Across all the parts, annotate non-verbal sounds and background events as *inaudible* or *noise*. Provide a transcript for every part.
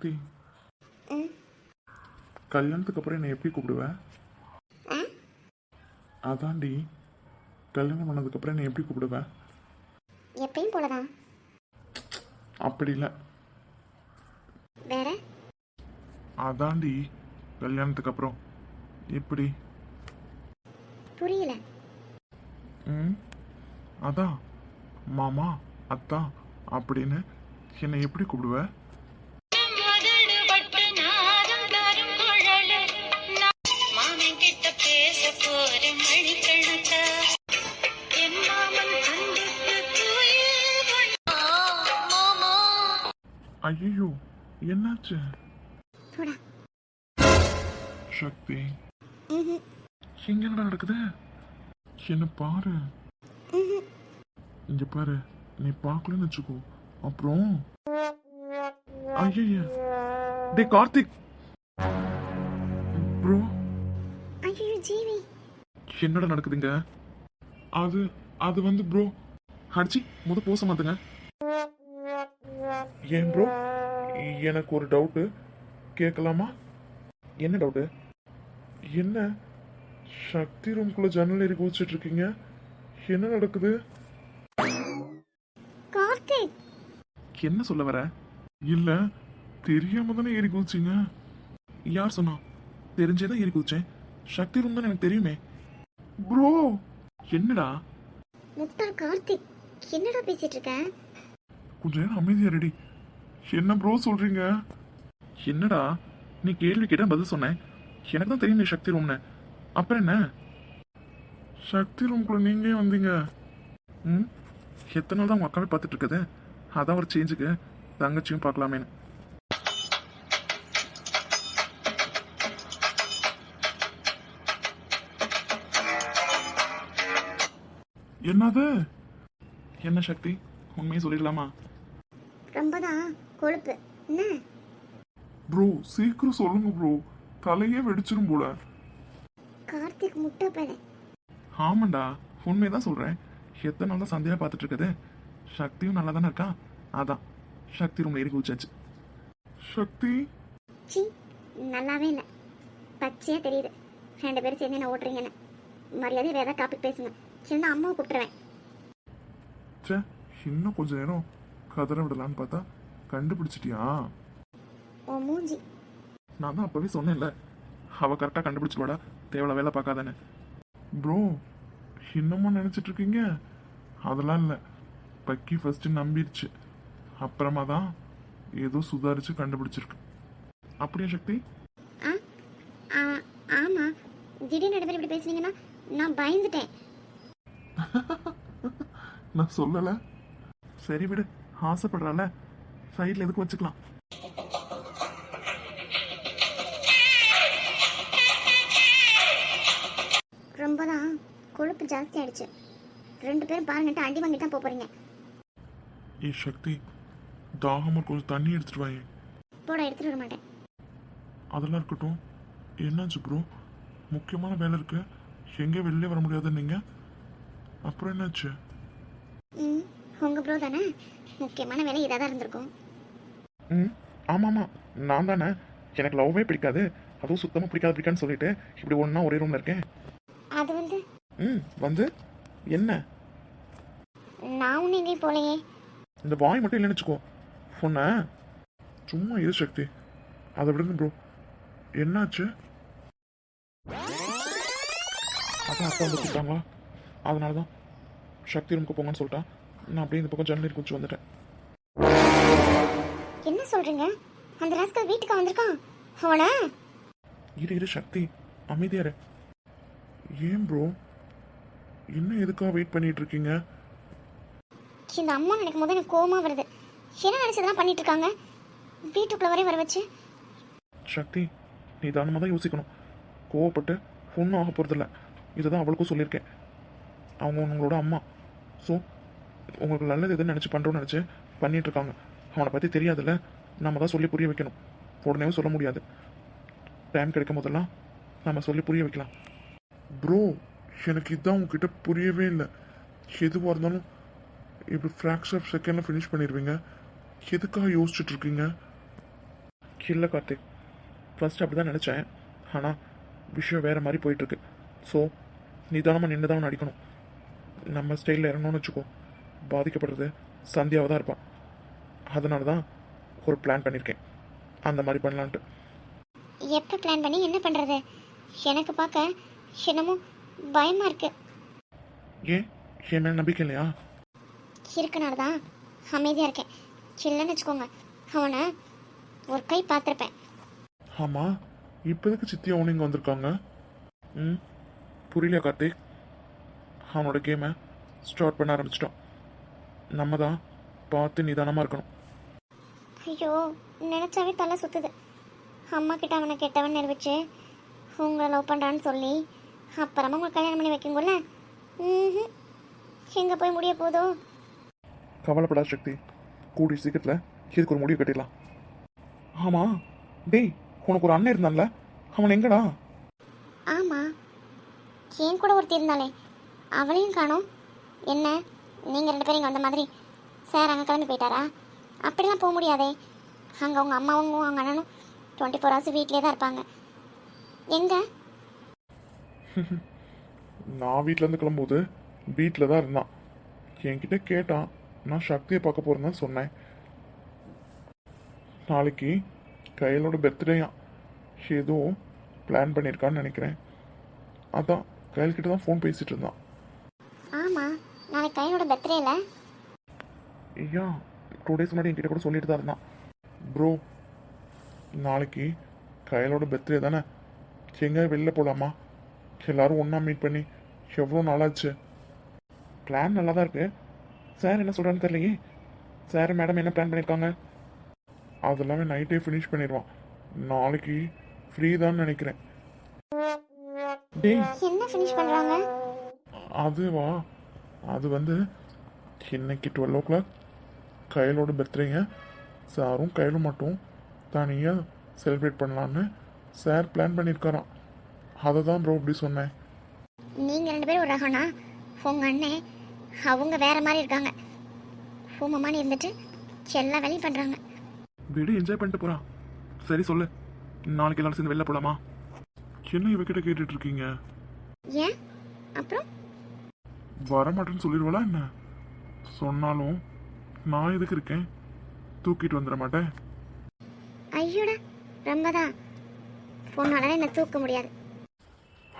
ம். கல்யாணத்துக்கு அப்புறம் என்னை எப்படி கூப்பிடுவேன் ஆ? அதான்டி. கல்யாணம் பண்ணதுக்கப்புறம் என்னை எப்படி கூப்பிடுவேன் எப்பயும் போலதான். அப்படி இல்லை. வேற? அதான்டி. கல்யாணத்துக்கு அப்புறம். எப்படி புரியல. ம். அதான் மாமா அத்தா அப்படின்னு என்னை எப்படி கூப்பிடுவ? ஐயோ என்னாச்சு? போடா சக்தி. ம் இங்க என்னடா நடக்குது? என்ன பாரு. ம் இங்க பாரு நீ பார்க்கலன்னு வச்சுக்கோ. அப்புறம்? ஐய டே கார்த்திக். ப்ரோ. ஐயோ ஜீவி. என்னடா நடக்குதுங்க? அது அது வந்து ப்ரோ. அடிச்சு முத போச மாத்துங்க ஏன் ப்ரோ எனக்கு ஒரு டவுட்டு கேட்கலாமா? என்ன டவுட்டு என்ன? சக்தி ரூம்குள்ள ஜன்னல் ஏறி குதிச்சிட்டு இருக்கீங்க. என்ன நடக்குது? கார்த்திக்! என்ன சொல்ல வர? இல்ல தெரியாம தானே ஏறி குதிச்சீங்க. யார் சொன்னா? தெரிஞ்சே தான் ஏறி குதிச்சேன். சக்தி ரூம் தானே எனக்கு தெரியுமே. ப்ரோ என்னடா? முட்டாள் கார்த்திக் என்னடா பேசிட்டு இருக்க? கொஞ்ச நேரம் அமைதியா ரெடி என்ன ப்ரோ சொல்றீங்க? என்னடா? நீ கேள்வி கேட்ட பதில் சொன்னேன். எனக்கு தான் தெரியும் சக்தி ரூம்னு அப்புறம் என்ன? சக்தி ரூம்குள்ள நீங்களே வந்தீங்க. ம்? எத்தனை நாள் தான் உங்க அக்காவே பார்த்துட்டு இருக்குது? அதான் ஒரு சேஞ்சுக்கு தங்கச்சியும் பார்க்கலாமேன்னு. என்னது? என்ன சக்தி? உண்மையை சொல்லிடலாமா? ரொம்ப தான் கொழுப்பு. என்ன? ப்ரோ சீக்கிரம் சொல்லுங்க ப்ரோ. தலையே வெடிச்சிரும் போல. கார்த்திக் முட்டை பையன் ஆமாண்டா உண்மையதான் சொல்றேன். எத்தனை நாள் தான் சந்தையா பார்த்துட்டு இருக்குது சக்தியும் நல்லா தானே இருக்கா? அதான் சக்தி ரூம்ல ஏறி குதிச்சாச்சு. சக்தி? சி நல்லாவே இல்லை. பச்சையா தெரியுது. ரெண்டு பேரும் சேர்ந்து என்ன ஓட்டுறீங்கன்னு. மரியாதை வேற டாபிக் பேசுங்க. சின்ன அம்மாவை கூப்பிட்டுருவேன். ச்சே இன்னும் கொஞ்ச நேரம் கதற விடலான்னு பார்த்தா கண்டுபிடிச்சிட்டியா? ஓ மூஞ்சி. நான் தான் அப்பவே சொன்னேன்ல. அவ கரெக்டாக கண்டுபிடிச்சிருவாடா. தேவையில்ல வேலை பார்க்காதானே ப்ரோ இன்னமும் நினைச்சிட்டு இருக்கீங்க அதெல்லாம் இல்லை. பக்கி ஃபர்ஸ்ட் நம்பிருச்சு. அப்புறமா தான் ஏதோ சுதாரிச்சு கண்டுபிடிச்சிருக்கு. அப்படியா சக்தி? ஆ ஆ ஆமாம் திடீர்னு பேரும் இப்படி பேசுனீங்கன்னா நான் பயந்துட்டேன். *laughs* நான் சொல்லலை. சரி விடு ஆசைப்படுறால. சைடில் எதுக்கு வச்சுக்கலாம்? ரொம்ப தான் கொழுப்பு ஜாஸ்தி ஆயிடுச்சு. ரெண்டு பேரும் பாருங்கட்டு அடி வாங்கிட்டு தான் போறீங்க ஏ சக்தி தாகமாக கொஞ்சம் தண்ணி எடுத்துட்டு வாங்க போட எடுத்துட்டு வர மாட்டேன். அதெல்லாம் இருக்கட்டும். என்னாச்சு ப்ரோ முக்கியமான வேலை இருக்கு. எங்கே வெளியே வர முடியாது நீங்க? அப்புறம் என்னாச்சு? உங்கள் ப்ரோ தானே? முக்கியமான வேலை இதாக தான் இருந்திருக்கும். ம்? ஆமாம்மா நான் தானே எனக்கு லவ்வே பிடிக்காது. அதுவும் சுத்தமாக பிடிக்காது பிடிக்கான்னு சொல்லிட்டு இப்படி ஒன்றா ஒரே ரூமில் இருக்கேன். அது வந்து? ம் வந்து? என்ன? நான் ஒன்றும் எங்கேயும் போகலையே இந்த வாய் மட்டும் இல்லைன்னு வச்சுக்கோ. உன்னை சும்மா இரு சக்தி. அதை விடுங்க ப்ரோ என்னாச்சு? அதான் அப்பா வந்து கூப்பிட்டாங்களா அதனால தான் சக்தி ரூமுக்கு போங்கன்னு சொல்லிட்டான் நான் அப்படியே இந்த பக்கம் ஜன்னல் குச்சி வந்துட்டேன். சொல்கிறீங்க அந்த ராஸ்கல் வீட்டுக்கு வந்திருக்கான். அவனை? இரு இரு சக்தி. அமைதியா இரு. ஏன் ப்ரோ இன்னும் எதுக்காக வெயிட் பண்ணிட்டு இருக்கீங்க இந்த அம்மா நினைக்கும் போது எனக்கு கோவமா வருது. என்ன நினச்சதெல்லாம் பண்ணிட்டு இருக்காங்க வீட்டுக்குள்ள வரை வர வச்சு. சக்தி நீ தானமாக தான் யோசிக்கணும். கோவப்பட்டு ஒன்றும் ஆக போகிறதில்ல இதை தான் அவளுக்கும் சொல்லியிருக்கேன். அவங்க உங்களோட அம்மா. ஸோ உங்களுக்கு நல்லது எதுன்னு நினச்சி பண்ணுறோன்னு நினச்சி பண்ணிட்டு இருக்காங்க அவனை பற்றி தெரியாதுல்ல? நம்ம தான் சொல்லி புரிய வைக்கணும். உடனே சொல்ல முடியாது. டைம் கிடைக்கும் போதெல்லாம் நம்ம சொல்லி புரிய வைக்கலாம். ப்ரோ எனக்கு இதுதான் உங்ககிட்ட புரியவே இல்லை. எதுவாக இருந்தாலும் இப்படி ஃப்ராக்ஸ் ஆஃப் செகண்டில் ஃபினிஷ் பண்ணிடுவீங்க. எதுக்காக யோசிச்சுட்டு இருக்கீங்க? இல்லை கார்த்திக். ஃபர்ஸ்ட் அப்படி தான் நினச்சேன். ஆனால் விஷயம் வேறு மாதிரி போயிட்டுருக்கு. ஸோ நிதானமாக நின்று தான் அடிக்கணும். நம்ம ஸ்டைலில் இறங்கணும்னு வச்சுக்கோ. பாதிக்கப்படுறது சந்தியாவை தான் இருப்பான். அதனால தான் ஒரு பிளான் பண்ணியிருக்கேன் அந்த மாதிரி பண்ணலான்ட்டு. எப்போ பிளான் பண்ணி என்ன பண்ணுறது எனக்கு பார்க்க என்னமோ பயமாக இருக்குது ஏன்? என் மேலே நம்பிக்கை இல்லையா? இருக்கனால தான் அமைதியாக இருக்கேன். இல்லைன்னு வச்சுக்கோங்க. அவனை ஒரு கை பார்த்துருப்பேன். ஆமாம் இப்போதுக்கு சித்தி அவனு இங்கே வந்திருக்காங்க? ம்? புரியலையா கார்த்திக்? அவனோட கேமை ஸ்டார்ட் பண்ண ஆரம்பிச்சிட்டான். நம்ம தான் பார்த்து நிதானமாக இருக்கணும். ஐயோ நினச்சாவே தலை சுத்துது. அம்மா கிட்ட அவனை கெட்டவன் நிரூபிச்சு உங்களை லவ் பண்ணுறான்னு சொல்லி அப்புறமா உங்களை கல்யாணம் பண்ணி வைக்கும்போல ம் எங்கே போய் முடிய போதோ? கவலைப்படாத சக்தி. கூடிய சீக்கிரத்தில் இதுக்கு ஒரு முடிவு கட்டிடலாம். ஆமாம் டேய் உனக்கு ஒரு அண்ணன் இருந்தான்ல அவன் எங்கடா? ஆமாம் என் கூட ஒருத்தி இருந்தாளே அவளையும் காணோம். என்ன நீங்கள் ரெண்டு பேரும் இங்கே வந்த மாதிரி சார் அங்கே கிளம்பி போயிட்டாரா? அப்படிலாம் போக முடியாதே. அங்கே உங்கள் அம்மாவும் அவங்க அண்ணனும் டுவெண்ட்டி ஃபோர் ஹவர்ஸ் வீட்லேயே தான் இருப்பாங்க. எங்கே? நான் வீட்டிலேருந்து கிளம்பும்போது வீட்டில் தான் இருந்தான். என்கிட்ட கேட்டான் நான் சக்தியை பார்க்க போகிறேன்னு சொன்னேன். நாளைக்கு கையலோட பர்த்டேயா ஏதோ பிளான் பண்ணியிருக்கான்னு நினைக்கிறேன். அதான் கையல்கிட்ட தான் ஃபோன் பேசிகிட்டு இருந்தான். ஆமாம் நாளைக்கு கையோட பர்த்டே இல்லை ஐயா டூ டேஸ் முன்னாடி என்கிட்ட கூட சொல்லிட்டு தான் இருந்தான். ப்ரோ நாளைக்கு கையலோட பர்த்டே தானே? எங்கே வெளில போகலாமா எல்லாரும் ஒன்றா மீட் பண்ணி எவ்வளோ நாளாச்சு? பிளான் நல்லா தான் இருக்கு. சார் என்ன சொல்கிறான்னு தெரியலையே. சார் மேடம் என்ன பிளான் பண்ணியிருக்காங்க அதெல்லாமே நைட்டே ஃபினிஷ் பண்ணிடுவான். நாளைக்கு ஃப்ரீ தான் நினைக்கிறேன். டேய். என்ன ஃபினிஷ் பண்ணுறாங்க அதுவா? அது வந்து இன்னைக்கு டுவெல் ஓ கிளாக் கையலோட பர்த்டேங்க சாரும் கையிலும் மட்டும் தனியாக செலிப்ரேட் பண்ணலான்னு சார் பிளான் பண்ணியிருக்காராம் அதை தான் ப்ரோ இப்படி சொன்னேன். நீங்கள் ரெண்டு பேரும் ஒரு ரகம்னா உங்கள் அண்ணன் அவங்க வேற மாதிரி இருக்காங்க. பூமம்மான்னு இருந்துட்டு எல்லா வேலையும் பண்ணுறாங்க விடு என்ஜாய் பண்ணிட்டு போகிறான் சரி சொல்லு. நாளைக்கு எல்லாரும் சேர்ந்து வெளில போகலாமா என்ன இவகிட்ட கேட்டுட்டு இருக்கீங்க? ஏன்? அப்புறம்? வரமாட்டேன்னு சொல்லிடுவலா என்ன? சொன்னாலும் நான் எதுக்கு இருக்கேன்? தூக்கிட்டு வந்துட மாட்டேன். ஐயோடா ரொம்ப தான் பொண்ணால என்னை தூக்க முடியாது.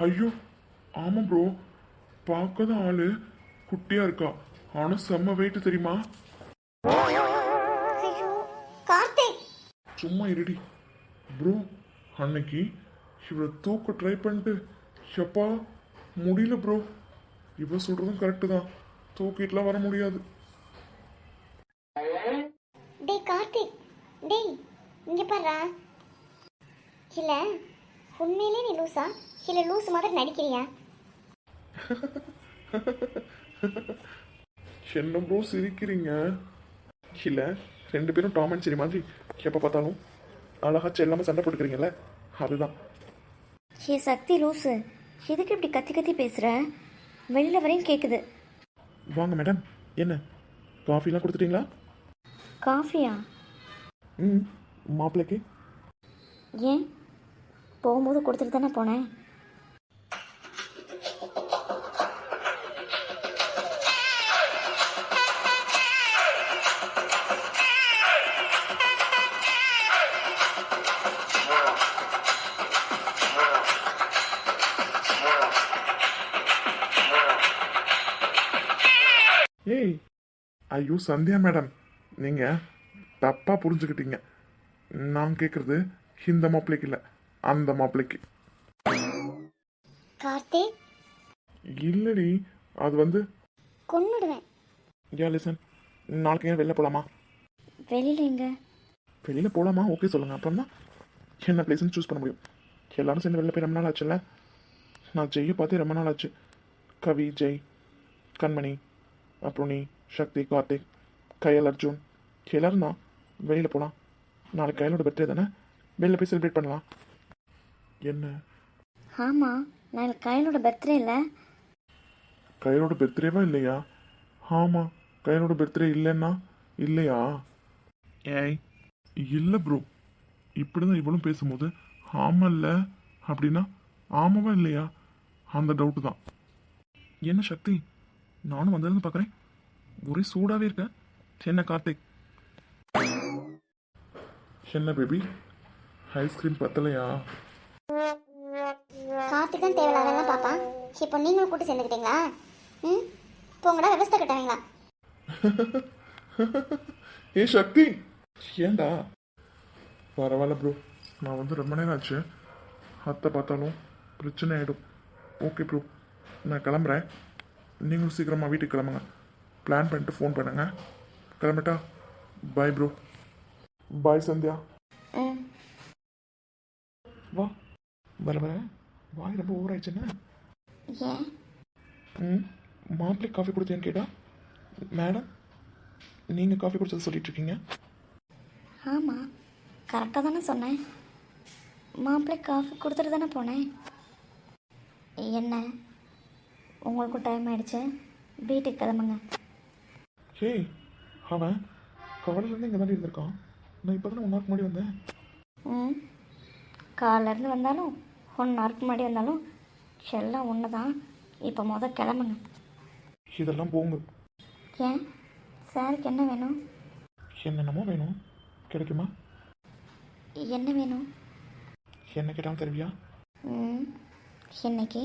ஐயோ ஆமாம் ப்ரோ பார்க்க தான் ஆளு குட்டியா இருக்கா? ஆனா செம்ம வெயிட் தெரியுமா? ஐயோ கார்த்திக். சும்மா இருடி. ப்ரோ அன்னைக்கு இவளை தூக்க ட்ரை பண்ணிட்டு எப்பா முடியல ப்ரோ இவ சொல்றதும் கரெக்டு தான். தூக்கிட்டுலாம் வர முடியாது டேய் கார்த்திக் டேய் இங்க பாருடா. இல்ல உண்மையிலே நீ லூசா? இல்ல லூஸ் மாதிரி நடிக்கிறியா? என்ன ப்ரோ சிரிக்கிறீங்க? இல்லை ரெண்டு பேரும் டாம் அண்ட் சரி மாதிரி எப்போ பார்த்தாலும் அழகா செல்லாம சண்டை போட்டுக்கிறீங்கல்ல? அதுதான். ஏ சக்தி லூசு எதுக்கு இப்படி கத்தி கத்தி பேசுற? வெளியில வரையும் கேக்குது. வாங்க மேடம் என்ன? காஃபிலாம் கொடுத்துட்டீங்களா? காஃபியா? ம் மாப்பிள்ளைக்கு? ஏன்? போகும்போது கொடுத்துட்டு தானே போனேன். ஏய் ஐயோ சந்தியா மேடம். நீங்கள் தப்பாக புரிஞ்சுக்கிட்டீங்க. நான் கேட்குறது இந்த மாப்பிள்ளைக்கு இல்லை அந்த மாப்பிள்ளைக்கு கார்த்திக் இல்லடி அது வந்து கொன்னுடுவேன். யா லிசன் நாளைக்கு ஏன் வெளில போகலாமா வெளியில எங்க? வெளியில் போகலாமா ஓகே சொல்லுங்கள் அப்புறம் தான் என்ன பிளேஸ்னு சூஸ் பண்ண முடியும். எல்லாரும் சேர்ந்து வெளில போய் ரொம்ப நாள் ஆச்சுல்ல? நான் ஜெய்யை பார்த்து ரொம்ப நாள் ஆச்சு. கவி ஜெய் கண்மணி அப்புறம் நீ சக்தி கார்த்திக் கயல் அர்ஜுன். எல்லாரும் தான். வெளியில் போகலாம் நாளைக்கு கையலோட பர்த்டே தானே? வெளில போய் செலிப்ரேட் பண்ணலாம். என்ன? ஆமா நாளைக்கு கையலோட பர்த்டே இல்லை. கையலோட பர்த்டேவா இல்லையா? ஆமாம் கையலோட பர்த்டே இல்லைன்னா இல்லையா? ஏய். இல்லை ப்ரோ இப்படி தான் இவளும் பேசும்போது ஆமால்ல அப்படின்னா ஆமாவா இல்லையா? அந்த டவுட்டு தான். என்ன சக்தி? நானும் வந்ததுன்னு பார்க்குறேன் ஒரே சூடாகவே இருக்க. என்ன கார்த்திக்? என்ன பேபி ஐஸ்கிரீம் பத்தலையா கார்த்திக் தான் தேவையில்லாதெல்லாம் பாப்பான். இப்போ நீங்களும் கூட்டு சேர்ந்துக்கிட்டீங்களா? ம்? போங்கடா விவசாய கட்டவீங்களா? *laughs* ஏ சக்தி! ஏண்டா பரவாயில்ல ப்ரோ நான் வந்து ரொம்ப நேரம் ஆச்சு. அத்தை பார்த்தாலும் பிரச்சனை ஆகிடும் ஓகே ப்ரோ நான் கிளம்புறேன். நீங்களும் சீக்கிரமாக வீட்டுக்கு கிளம்புங்க. பிளான் பண்ணிட்டு ஃபோன் பண்ணுங்க. கிளம்பட்டா பாய் ப்ரோ பாய் சந்தியா வா வர வர வாய் ரொம்ப ஏன் ம் மாப்பிள்ளை காஃபி கொடுத்தேன்னு கேட்டா மேடம் நீங்கள் காஃபி குடிச்சதை சொல்லிட்டு இருக்கீங்க ஆமாம் கரெக்டாக தானே சொன்னேன் மாப்பிள்ளை காஃபி கொடுத்துட்டு தானே போனேன் என்ன உங்களுக்கும் டைம் ஆயிடுச்சு வீட்டுக்கு கிளம்புங்க ஹே அவன் கவலையிலேருந்து இங்கே தாண்டி இருந்திருக்கான் நான் இப்போ தானே ஒன் ஹவருக்கு முன்னாடி வந்தேன். ம். காலிலேருந்து வந்தாலும் ஒன் ஹவருக்கு முன்னாடி வந்தாலும் எல்லாம் ஒன்று தான் இப்போ மொதல் கிளம்புங்க. இதெல்லாம் போங்க. ஏன்? சாருக்கு என்ன வேணும்? என்னென்னமோ வேணும். கிடைக்குமா? என்ன வேணும்? என்ன கேட்டாலும் தருவியா? ம். இன்னைக்கு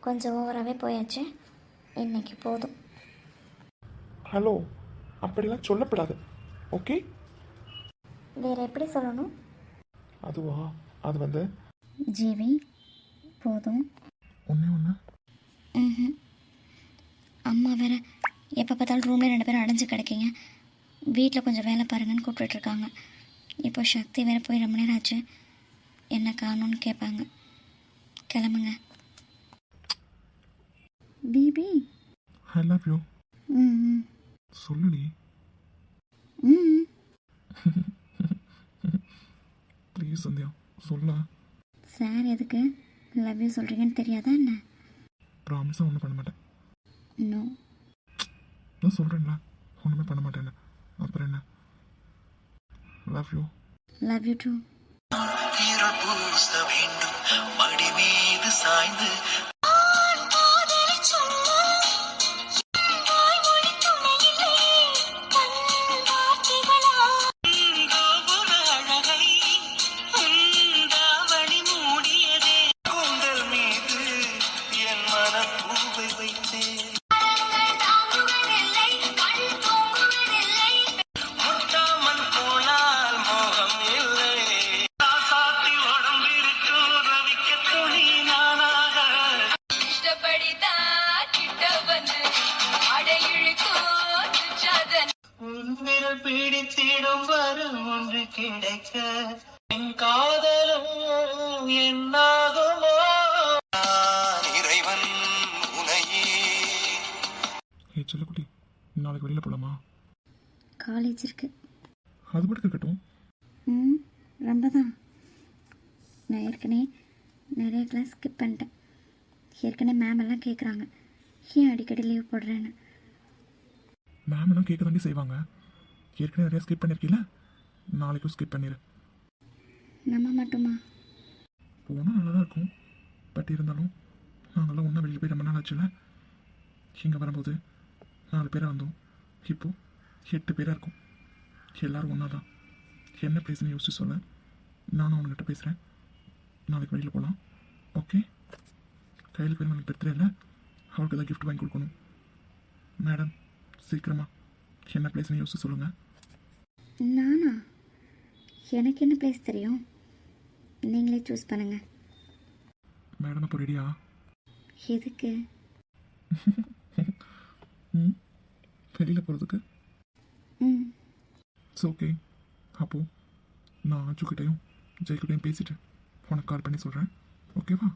கொஞ்சம் ஓவராகவே போயாச்சு. இன்னைக்கு போதும். ஹலோ அப்படிலாம் சொல்லப்படாது. ஓகே வேறு எப்படி சொல்லணும்? அதுவா? அது வந்து? ஜிவி போதும். ஒன்றே ஒன்று ம் அம்மா வேற எப்போ பார்த்தாலும் ரூம்லேயே ரெண்டு பேரும் அடைஞ்சு கிடைக்கீங்க. வீட்டில் கொஞ்சம் வேலை பாருங்கன்னு கூப்பிட்டுட்ருக்காங்க இப்போ சக்தி வேற போய் ரொம்ப நேரம் ஆச்சு. என்ன காணும்னு கேட்பாங்க. கிளம்புங்க. பிபி? ஐ லவ் யூ ம் சொல்லுடி ம் ப்ளீஸ் சந்தியா சொல்ல சார் எதுக்கு? லவ் யூ சொல்கிறீங்கன்னு தெரியாதா என்ன? ப்ராமிஸாக ஒன்றும் பண்ண மாட்டேன். நோ நான் சொல்கிறேன்ல ஒன்றுமே பண்ண மாட்டேன்னு. அப்புறம் என்ன? Love you love you too இருள் பூச வேண்டும். மடி மீது சாய்ந்து பிடித்திடும் வரும் ஒன்று கிடைக்க. என் காதலும் என்னாகுமோ? இறைவன் உனையே. ஏ செல்லக்குட்டி நாளைக்கு வெளியில் போகலாமா காலேஜ் இருக்கு. அது மட்டும் இருக்கட்டும். ம் ரொம்ப தான் நான் ஏற்கனவே நிறைய கிளாஸ் ஸ்கிப் பண்ணிட்டேன். ஏற்கனவே மேம் எல்லாம் கேட்குறாங்க ஏன் அடிக்கடி லீவ் போடுறேன்னு? மேம் எல்லாம் கேட்க தாண்டி செய்வாங்க. ஏற்கனவே நிறையா ஸ்கிப் பண்ணியிருக்கீல நாளைக்கும் ஸ்கிப் பண்ணிடு நம்ம மட்டுமா? போனால் நல்லா தான் இருக்கும். பட் இருந்தாலும் நாங்கள்லாம் ஒன்றா வெளியில் போய் ரொம்ப நாள் ஆச்சுல இங்கே வரும்போது நாலு பேராக வந்தோம். இப்போது எட்டு பேராக இருக்கும். எல்லாரும் ஒன்றா தான் என்ன பிளேஸ்னு யோசிச்சு சொல்ல நானும் அவனுக்கிட்ட பேசுகிறேன் நாளைக்கு வெளியில் போகலாம் ஓகே கையில் பேர் நாளைக்கு பர்த்டே இல்லை. அவளுக்கு ஏதாவது gift வாங்கி கொடுக்கணும். மேடம் சீக்கிரமா. என்ன பிளேஸ்னு யோசிச்சு சொல்லுங்கள் நானா? எனக்கு என்ன பிளேஸ் தெரியும்? நீங்களே சூஸ் பண்ணுங்க. மேடம் அப்போ ரெடியா எதுக்கு? *laughs* ம். வெளியில் போகிறதுக்கு ம். இட்ஸ் ஓகே அப்போது நான் அச்சுக்கிட்டையும் ஜெய்கிட்டையும் பேசிட்டு உனக்கு கால் பண்ணி சொல்கிறேன் ஓகேவா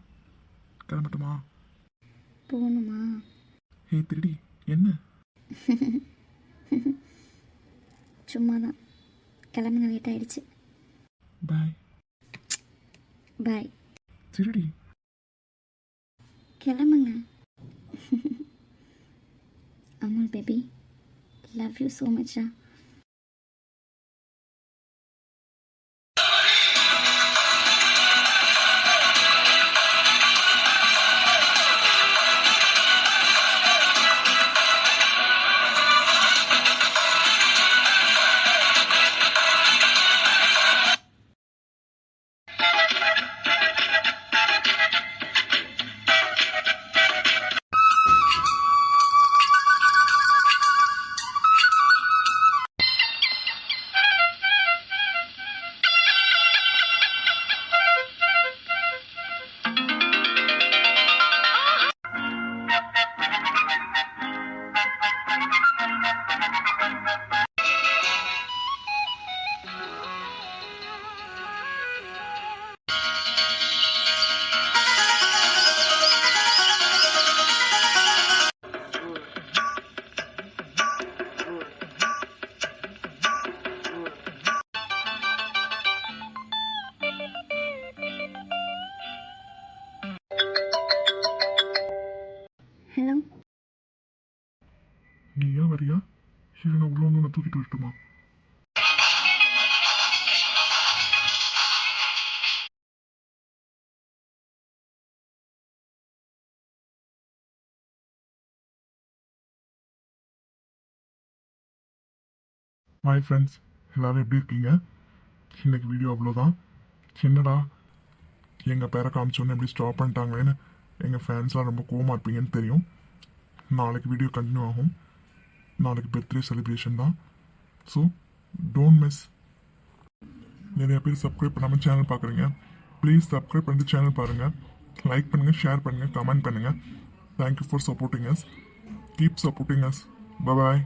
கிளம்பட்டுமா? போகணுமா ஹே திருடி. என்ன? *laughs* சும்மா தான் கிளம்புங்க லேட் ஆயிடுச்சு. பாய் பாய் திருடி. கிளம்புங்க. Amul baby love you so மச்டா hi friends எல்லோரும் எப்படி இருக்கீங்க? இன்னைக்கு வீடியோ அவ்வளோதான் என்னடா எங்கள் பேரை காமிச்சோன்னே எப்படி ஸ்டாப் பண்ணிட்டாங்களேன்னு எங்கள் ஃபேன்ஸ்லாம் ரொம்ப கோமா இருப்பீங்கன்னு தெரியும். நாளைக்கு வீடியோ கண்டினியூ ஆகும். நாளைக்கு பர்த்டே செலிப்ரேஷன் தான். ஸோ டோன்ட் மிஸ் நிறைய பேர் சப்ஸ்கிரைப் பண்ணாமல் சேனல் பார்க்குறீங்க. ப்ளீஸ் சப்ஸ்கிரைப் பண்ணிட்டு சேனல் பாருங்கள் லைக் பண்ணுங்கள் ஷேர் பண்ணுங்கள் கமெண்ட் பண்ணுங்கள் thank you for supporting us keep supporting us bye